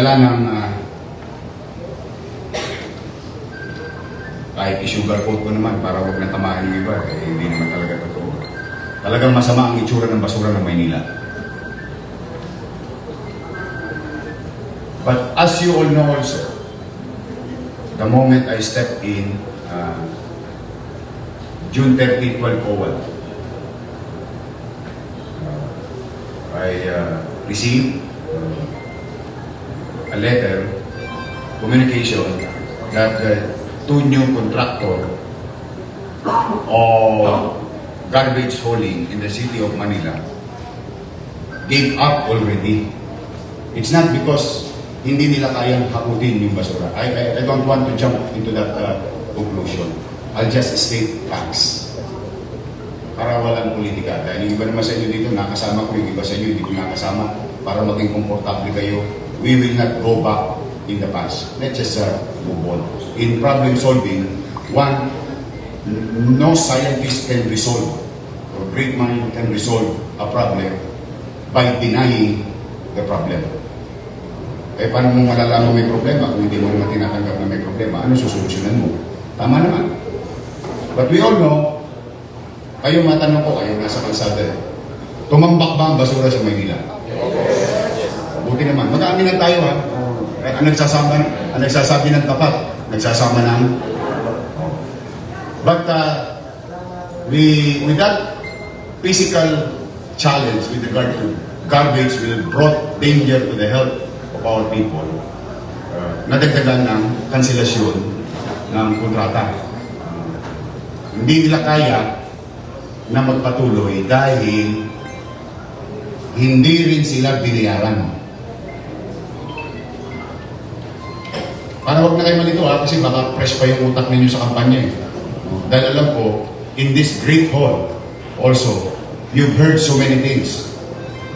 dala ng ah, kahit i-sugar coat ko naman para huwag na tamahan yung iba, eh, hindi naman talaga totoo. Talagang masama ang itsura ng basura ng Maynila. But as you all know also, the moment I stepped in, uh, June 30, 1201, uh, I uh, received uh, letter, communication, that the two new contractor of garbage hauling in the city of Manila gave up already. It's not because hindi nila kayang hakutin yung basura. I, I, I don't want to jump into that uh, conclusion. I'll just state facts. Para walang politika. Dahil yung iba naman sa inyo dito, nakasama ko, yung iba sa inyo hindi ko nakasama. Para maging komportable kayo, we will not go back in the past. Let's just uh, move on. In problem solving, one, no scientist can resolve or great mind can resolve a problem by denying the problem. Eh, paano mo malalaman may problema kung hindi mo naman tinatanggap na may problema? Ano susolusyonan mo? Tama naman. But we all know, kayo matanong ko, kayo nasa kalsada, tumambak ba ang basura sa Maynila? Buti naman. Mag-aaminan tayo ha. Eh, ang nagsasama, ang nagsasabi ng tapat, nagsasama ng... But uh, we, with that physical challenge with regard to garbage will brought danger to the health of our people. Uh, nadagdagan ng kanselasyon ng kontrata. Uh, hindi nila kaya na magpatuloy dahil hindi rin sila binayaran. Para wag na kayo malito ha, kasi baka fresh pa yung utak ninyo sa kampanya eh. Dahil alam ko, in this great hall, also, you've heard so many things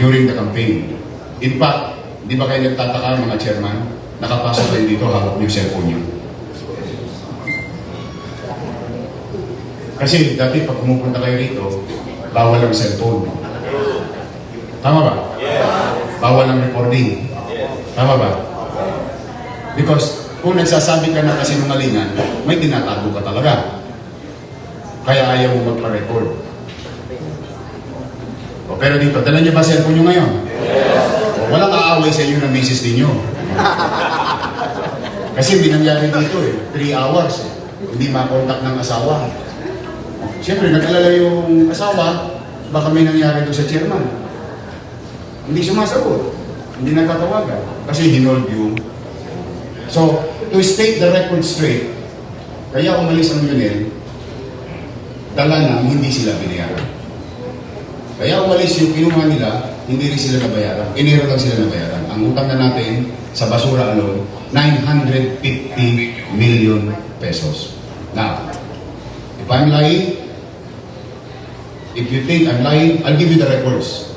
during the campaign. In fact, di ba kayo nagtataka mga chairman, nakapasok kayo dito, hawak niyo yung cellphone niyo. Kasi dati pag pumupunta kayo rito, bawal ang cellphone. Tama ba? Bawal ang recording. Tama ba? Because kung nagsasabi ka ng kasinungalingan, may tinatago ka talaga. Kaya ayaw mo magpa-record. O, pero dito, dala niyo ba cellphone niyo ngayon? O, walang aaway sa inyo ng misis ninyo. Kasi hindi nangyari dito eh. 3 hours eh. Hindi makontak ng asawa. Siyempre, nag-alala yung asawa, baka may nangyari doon sa chairman. Hindi sumasagot. Hindi nagtatawagan. Kasi hinold yung... So, to state the record straight, kaya umalis ang Lionel, dala na hindi sila binayaran. Kaya umalis yung kinuha nila, hindi rin sila nabayaran. Enero lang sila nabayaran. Ang utang na natin sa basura alone, 950 million pesos. Now, if I'm lying, if you think I'm lying, I'll give you the records.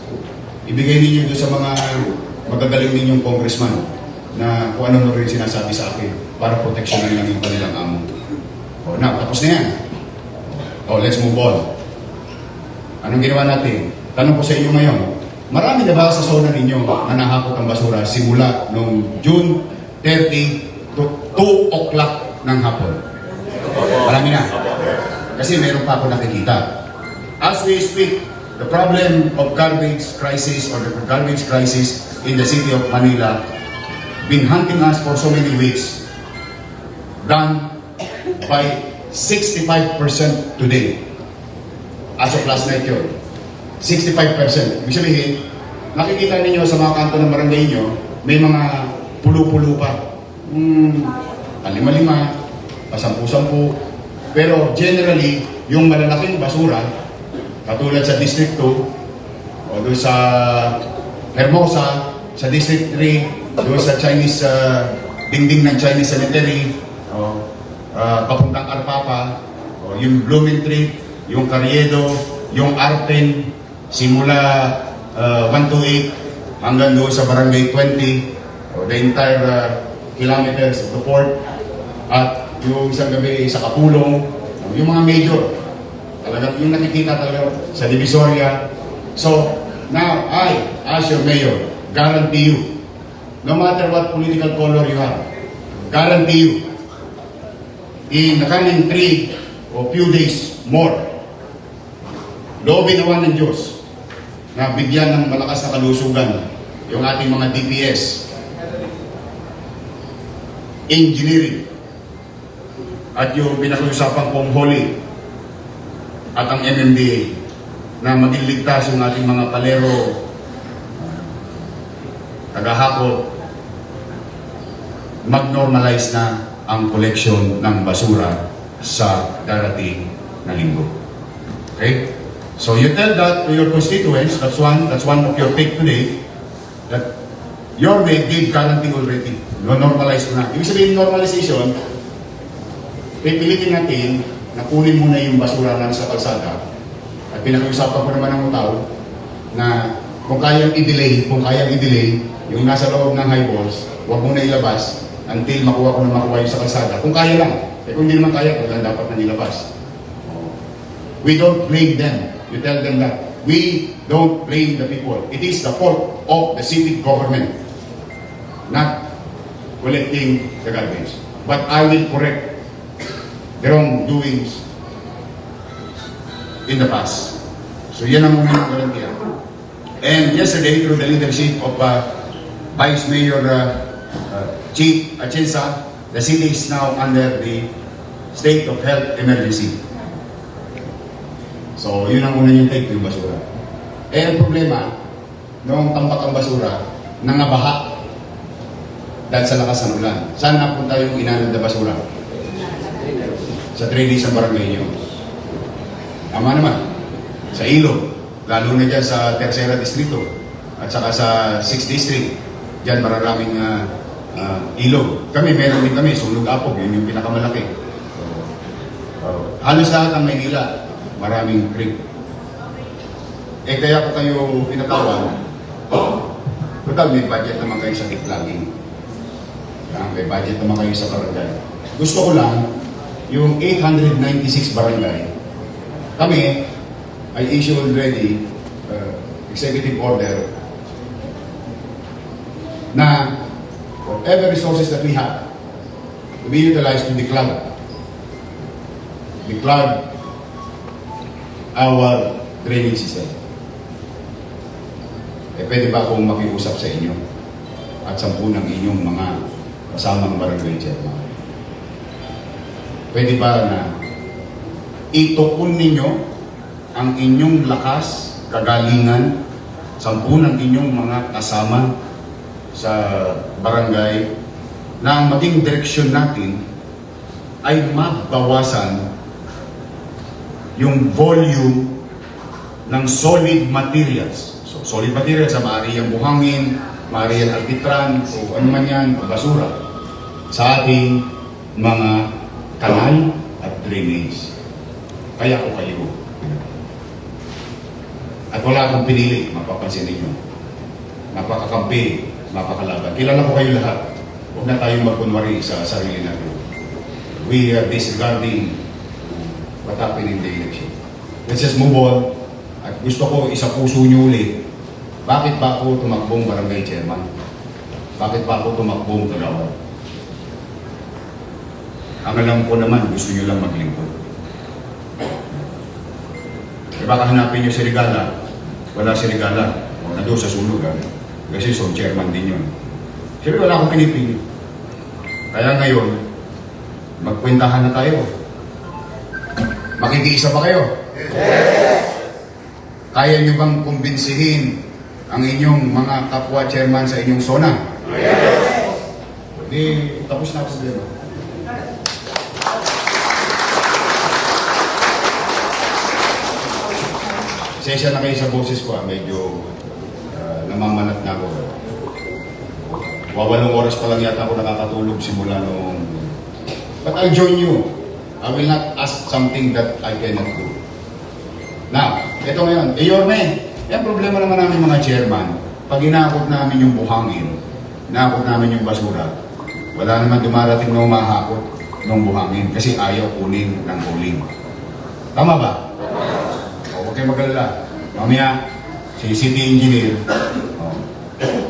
Ibigay ninyo doon sa mga magagaling ninyong congressman na kung ano na rin sinasabi sa akin para proteksyonan lang yung kanilang amo. O, na, tapos na yan. O, let's move on. Anong ginawa natin? Tanong ko sa inyo ngayon, marami na ba sa zona ninyo na nahakot ang basura simula noong June 30 to 2 o'clock ng hapon? Marami na. Kasi meron pa ako nakikita. As we speak, the problem of garbage crisis or the garbage crisis in the city of Manila been hunting us for so many weeks done by 65% today. As of last night yun. 65%. Ibig sabihin, nakikita ninyo sa mga kanto ng barangay nyo, may mga pulo-pulo pa. Hmm, palima-lima, pasampu-sampu. Pero generally, yung malalaking basura, katulad sa District 2, o doon sa Hermosa, sa District 3, doon sa Chinese, uh, dingding ng Chinese Cemetery, o, uh, papuntang Arpapa, o, yung Blumentritt, yung Carriedo, yung Arpen, simula uh, 128 hanggang doon sa Barangay 20, o, the entire uh, kilometers of the port, at yung isang gabi sa Kapulong, yung mga major, talagang yung nakikita talaga sa Divisoria. So, now I, as your mayor, guarantee you no matter what political color you have, guarantee you, in the coming three or few days more, loobin naman ng Diyos na bigyan ng malakas na kalusugan yung ating mga DPS, engineering, at yung pinag-uusapan kong holy at ang MMDA na maging ligtas yung ating mga palero, tagahakot, mag-normalize na ang collection ng basura sa darating na linggo. Okay? So you tell that to your constituents, that's one, that's one of your take today, that your way gave guarantee already. No, normalize ko na. Ibig sabihin, normalization, pipilitin natin na kunin muna yung basura na sa kalsada at pinag-usapan ko naman ng tao na kung kayang i-delay, kung kayang i-delay yung nasa loob ng high balls, huwag mo na ilabas until makuha ko na makuha yung sa kalsada. Kung kaya lang. Eh kung hindi naman kaya, kailan dapat na nilabas. We don't blame them. You tell them that. We don't blame the people. It is the fault of the civic government not collecting the garbage. But I will correct the wrongdoings in the past. So yan ang unang garantiya. And yesterday, through the leadership of uh, Vice Mayor uh, uh, Chief Atienza, the city is now under the state of health emergency. So, yun ang una yung take, yung basura. Eh, ang problema, noong tambak ang basura, nangabaha dahil sa lakas ng ulan. Saan napunta yung inanod na basura? Sa drainage ng barangay niyo. Tama naman. Sa ilog. Lalo na dyan sa Tercera Distrito. At saka sa 6th District. Dyan maraming uh, uh, ilog. Kami, meron din kami. Sunog Apog. Yun yung pinakamalaki. Uh, halos lahat ng Maynila, maraming creek. Eh kaya ko kayo pinatawag, total may budget naman kayo sa tiplaging. Ah, may budget naman kayo sa barangay. Gusto ko lang, yung 896 barangay, kami ay issue already uh, executive order na whatever resources that we have to be utilized to declare declare our training system. Eh, pwede ba akong makiusap sa inyo at sampu ng inyong mga kasamang barangay chairman? Pwede ba na ituon ninyo ang inyong lakas, kagalingan, sampu ng inyong mga kasama sa barangay na ang maging direksyon natin ay mabawasan yung volume ng solid materials. So, solid materials, sa maaari yung buhangin, maaari yung alpitran, o ano man yan, basura, sa ating mga kanal at drainage. Kaya ko kayo. At wala akong pinili, mapapansin ninyo. Napakakampi, napakalaban. Kilala ko kayo lahat. Huwag na tayong magkunwari sa sarili natin. We are disregarding what happened in the election. Let's just move on. At gusto ko isa puso niyo ulit. Bakit ba ako tumakbong barangay chairman? Bakit ba ako tumakbong kagawad? Ang alam ko naman, gusto niyo lang maglingkod. Eh baka hanapin niyo si Regala, wala si Regala. O sa sulog ah. Kasi so chairman din yun. Siyempre wala akong pinipili. Kaya ngayon, magkwentahan na tayo. Makikiisa ba kayo? Kaya niyo bang kumbinsihin ang inyong mga kapwa chairman sa inyong zona? Yes! Di, tapos na ang problema. Sensya na kayo sa boses ko, ah. medyo namamanat na ako. Wawalong oras pa lang yata ako nakakatulog simula noong... But I'll join you. I will not ask something that I cannot do. Now, ito ngayon, eh Yorme, yung problema naman namin mga chairman, pag inakot namin yung buhangin, inakot namin yung basura, wala naman dumarating na umahakot ng buhangin kasi ayaw kunin ng huling. Tama ba? O, huwag kayo mag-alala. Mamaya, city engineer, o,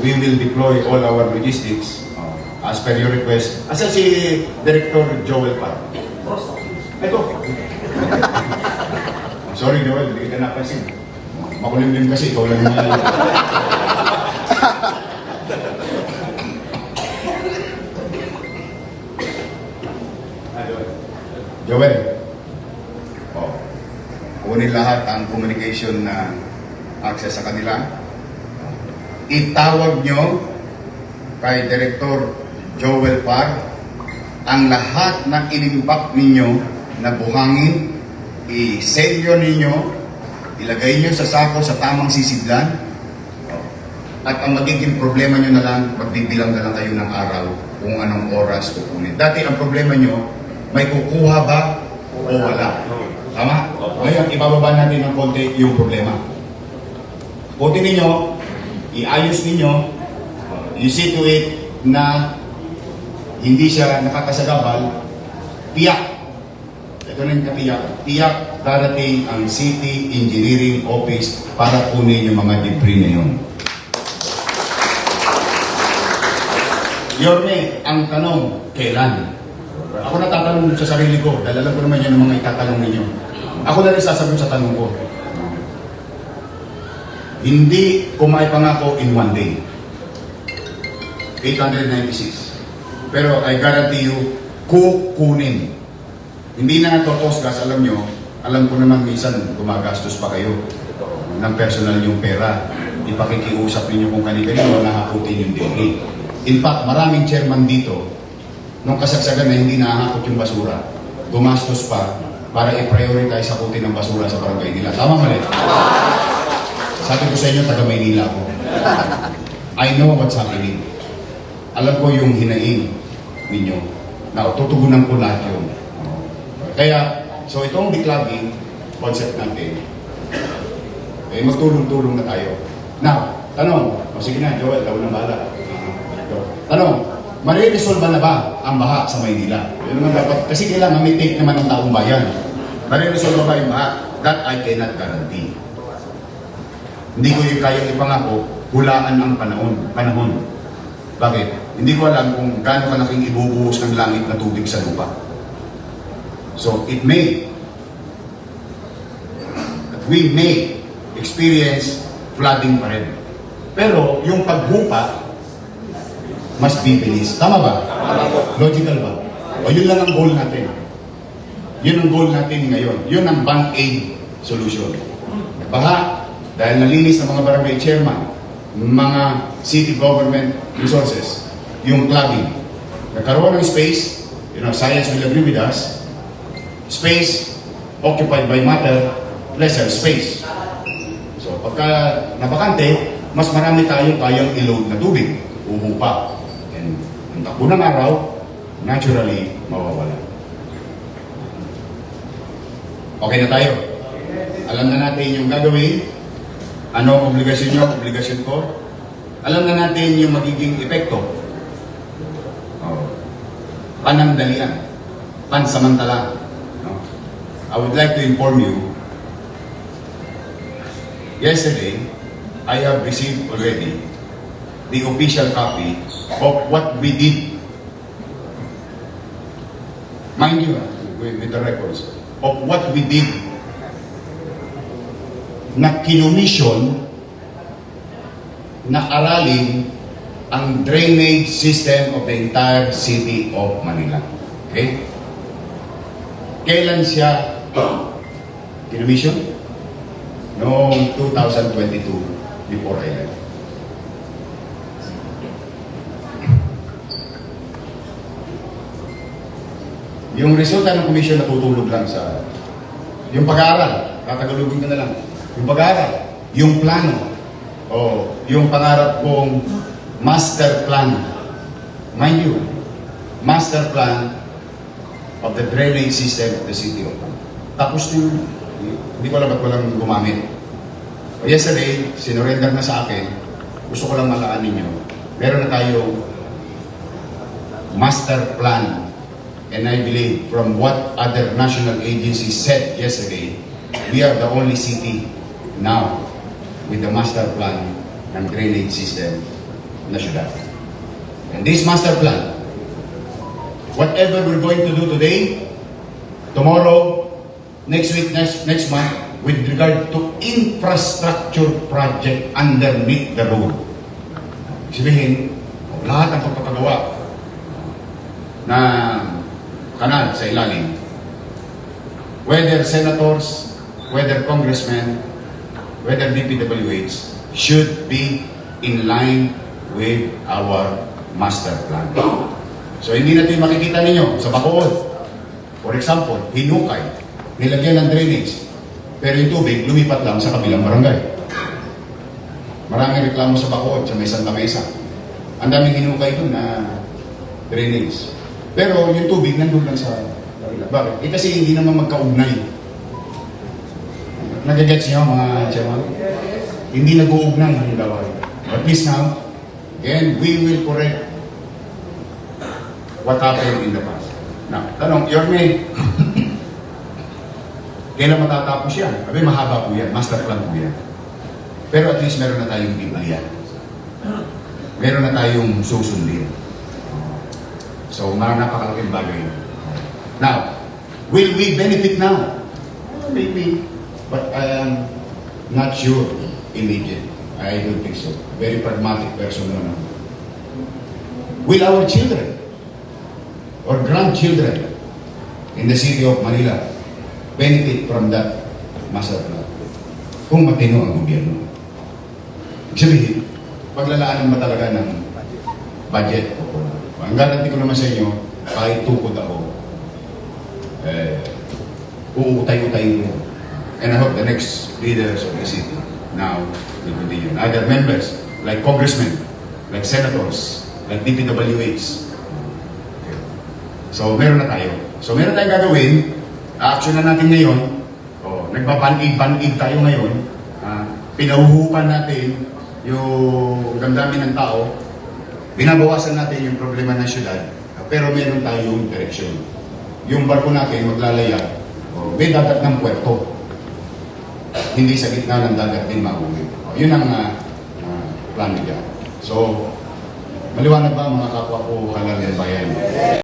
we will deploy all our logistics uh, as per your request. Asa si Director Joel Park? Ito. Sorry Joel, hindi kita napansin. Makulimlim kasi, ikaw lang yung Joel. Oh. Kunin lahat ang communication na access sa kanila. Itawag nyo kay Director Joel Par ang lahat ng inimbak ninyo na buhangin, i-selyo ninyo, ilagay nyo sa sako sa tamang sisidlan, at ang magiging problema nyo na lang, magbibilang na lang kayo ng araw kung anong oras kukunin. Dati ang problema nyo, may kukuha ba o wala? Tama? Ngayon, ibababa natin ng konti yung problema. Konti ninyo, iayos ninyo, you see to it na hindi siya nakakasagabal, tiyak. Ito na yung katiyak. Tiyak darating ang City Engineering Office para kunin yung mga debris na yun. Yorme, ang tanong, kailan? Ako natatanong sa sarili ko, dahil alam ko naman yan ang mga itatanong ninyo. Ako na rin sasagot sa tanong ko. Hindi ko maipangako in one day. 896. Pero I guarantee you, kukunin. Hindi na ito gas, alam nyo, alam ko naman minsan gumagastos pa kayo ng personal yung pera. Ipakikiusap ninyo kung kanino na hakutin yung daily. In fact, maraming chairman dito, nung kasagsagan na hindi nakakot yung basura, gumastos pa para i-prioritize hakutin ng basura sa barangay nila. Tama mali? Sabi ko sa inyo, taga Maynila ako. I know what's happening. Alam ko yung hinaing ninyo. Now, tutugunan ko lahat yun. Kaya, so itong declogging concept natin, eh, magtulong-tulong na tayo. Now, tanong, o sige na, Joel, ikaw na bahala. Uh, tanong, mariresolve na ba ang baha sa Maynila? Yun naman dapat, kasi kailangan may take naman ng taong bayan. Mariresolve ba yung baha? That I cannot guarantee. Hindi ko yung kayang ipangako, hulaan ang panahon. panahon. Bakit? Hindi ko alam kung gaano kalaking ibubuhos ng langit na tubig sa lupa. So, it may, that we may experience flooding pa rin. Pero, yung paghupa, mas bibilis. Tama ba? Logical ba? O yun lang ang goal natin. Yun ang goal natin ngayon. Yun ang band-aid solution. Baha, dahil nalinis ng mga barangay chairman, mga city government resources, yung clogging. Nagkaroon ng space, you know, science will agree with us, space occupied by matter, lesser space. So, pagka napakante, mas marami tayong kayang i-load na tubig, uhupa. And ang takbo ng araw, naturally, mawawala. Okay na tayo. Alam na natin yung gagawin, ano ang obligasyon nyo, obligasyon ko. Alam na natin yung magiging epekto. Oh. Panandalian. Pansamantala. No? I would like to inform you, yesterday, I have received already the official copy of what we did. Mind you, ah, with, with the records, of what we did na kinomission na aralin ang drainage system of the entire city of Manila. Okay? Kailan siya kinomission? Noong 2022, before I left. Yung resulta ng commission natutulog lang sa yung pag-aaral, tatagalugin ko na lang. Yung pag-aaral, yung plano, o yung pangarap kong master plan. Mind you, master plan of the drainage system of the city of Tapos na yun. Hindi ko alam ba't walang gumamit. Yesterday, sinurrender na sa akin. Gusto ko lang malaan ninyo. Meron na tayong master plan And I believe from what other national agencies said yesterday, we are the only city now with the master plan ng drainage system na syudad. And this master plan, whatever we're going to do today, tomorrow, next week, next, next month, with regard to infrastructure project underneath the road. Sabihin, lahat ng pagpapagawa na kanal sa ilalim, whether senators, whether congressmen, whether DPWH, should be in line with our master plan. So hindi natin makikita ninyo sa Bacood. For example, hinukay, nilagyan ng drainage, pero yung tubig lumipat lang sa kabilang barangay. Maraming reklamo sa Bacood, sa may Santa Mesa. Ang daming hinukay doon na drainage. Pero yung tubig nandun lang sa kabila. Bakit? Eh kasi hindi naman magkaugnay. Nagagets niyo mga chairman? Hindi nag-uugnay ang gawain. At least now, and we will correct what happened in the past. Now, tanong, Yorme, kailan matatapos yan? Sabi, mahaba po yan. Master plan po yan. Pero at least meron na tayong Biblia. Meron na tayong susundin. So, mga napakalaking bagay. Now, will we benefit now? Maybe. But I am not sure immediate. I don't think so. Very pragmatic person naman. Will our children or grandchildren in the city of Manila benefit from that master plan? Kung matino ang gobyerno. Sabihin, paglalaanan ba talaga ng budget? Ang garanti ko naman sa inyo, kahit tukod ako, eh, uutay-utay ko. And I hope the next leaders of the city now will continue. Other members, like congressmen, like senators, like DPWH. Okay. So, meron na tayo. So, meron tayong gagawin. Action na natin ngayon. Oh, nagbabanid-banid tayo ngayon. Ah, pinauhupan natin yung damdamin ng tao. Binabawasan natin yung problema ng syudad. Pero meron tayong direksyon. Yung barko natin maglalaya. Oh, may dagat ng puerto hindi sa gitna ng dagat din mauwi. O, Yun ang uh, uh, plano dyan. So, maliwanag ba mga kapwa ko halal ng bayan?